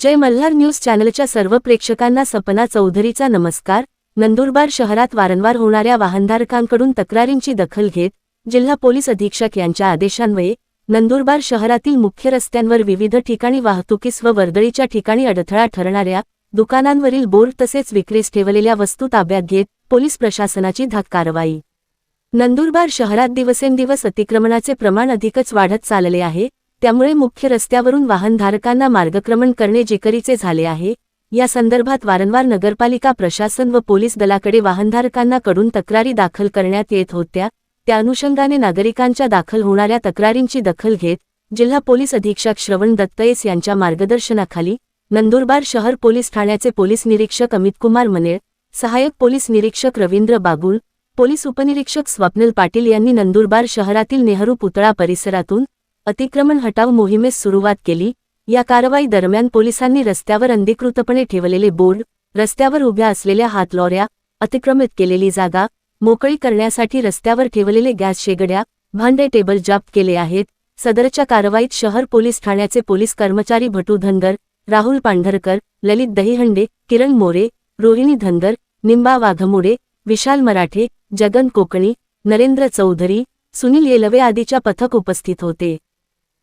जय Malhar news चॅनलच्या सर्व प्रेक्षकांना सपना चौधरीचा नमस्कार. नंदुरबार शहरात वारंवार होणाऱ्या वाहनधारकांकडून तक्रारींची दखल घेत जिल्हा पोलीस अधीक्षक यांच्या आदेशान्वये नंदुरबार शहरातील मुख्य रस्त्यांवर विविध ठिकाणी वाहतुकीस व वर्दळीच्या ठिकाणी अडथळा ठरणाऱ्या दुकानांवरील बोर्ड तसेच विक्रीस ठेवलेल्या वस्तू ताब्यात घेत पोलीस प्रशासनाची धाक कारवाई. नंदुरबार शहरात दिवसेंदिवस अतिक्रमणाचे प्रमाण अधिकच वाढत चालले आहे. त्यामुळे मुख्य रस्त्यावरून वाहनधारकांना मार्गक्रमण करणे जेकरीचे झाले आहे. या संदर्भात वारंवार नगरपालिका प्रशासन व पोलीस दलाकडे वाहनधारकांना कडून तक्रारी दाखल करण्यात येत होत्या. त्या अनुषंगाने नागरिकांच्या दाखल होणाऱ्या तक्रारींची दखल घेत जिल्हा पोलीस अधीक्षक श्रवण दत्तयेस यांच्या मार्गदर्शनाखाली नंदुरबार शहर पोलीस ठाण्याचे पोलीस निरीक्षक अमितकुमार मनेळ सहाय्यक पोलीस निरीक्षक रवींद्र बागुल पोलीस उपनिरीक्षक स्वप्नील पाटील यांनी नंदुरबार शहरातील नेहरू पुतळा परिसरातून अतिक्रमण हटाव मोहिमेस सुरुवात केली. या कारवाई दरम्यान पोलिसांनी रस्त्यावर अंधिकृतपणे ठेवलेले बोर्ड रस्त्यावर उभ्या असलेल्या हातलॉऱ्या अतिक्रमित केलेली जागा मोकळी करण्यासाठी रस्त्यावर ठेवलेले गॅस शेगड्या भांडे टेबल जप्त केले आहेत. सदरच्या कारवाईत शहर पोलीस ठाण्याचे पोलीस कर्मचारी भटू धनगर राहुल पांढरकर ललित दहीहंडे किरण मोरे रोहिणी धनगर निंबा वाघमोडे विशाल मराठे जगन कोकणी नरेंद्र चौधरी सुनील येलवे आदीच्या पथक उपस्थित होते.